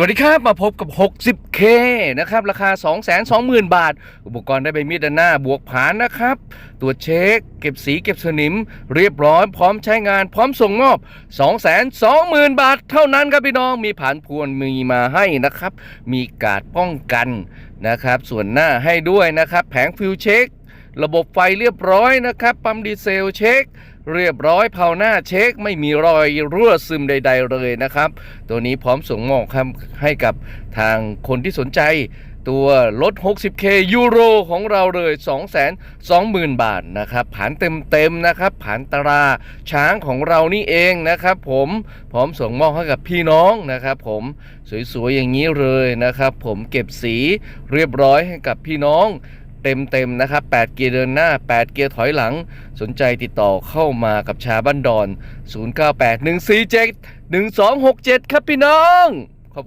สวัสดีครับ มาพบกับ 60K นะครับ ราคา 220,000 บาท อุปกรณ์ได้ใบมีดด้านหน้าบวกผานนะครับ ตัวจเช็ค เก็บสีเก็บสนิม เรียบร้อย พร้อมใช้งานพร้อมส่งมอบ 220,000 บาท เท่านั้นครับพี่น้องมีผานพวนมีมาให้นะครับ มีการดป้องกันนะครับ ส่วนหน้าให้ด้วยนะครับ แผงฟิวเช็ค ระบบไฟเรียบร้อยนะครับ ปั๊มดีเซลเช็ค เรียบร้อยเผาหน้าเช็ค ไม่มีรอยรั่วซึมใด ๆ เลยนะครับ ตัวนี้พร้อมส่งมอบครับให้กับทางคนที่สนใจ ตัวรถ 60K ยูโรของเราเลย 220,000 บาทนะครับผ่านเต็มๆนะครับผ่านตราช้างของเรานี่เองนะครับ ผมพร้อมส่งมอบให้กับพี่น้องนะครับ ผมสวยๆอย่างนี้เลยนะครับ ผมเก็บสีเรียบร้อยให้กับพี่น้อง เต็มๆนะครับ 8 เกียร์เดินหน้า 8 เกียร์ถอยหลัง สนใจติดต่อเข้ามากับชาบ้านดอน 0981471267 ครับพี่น้อง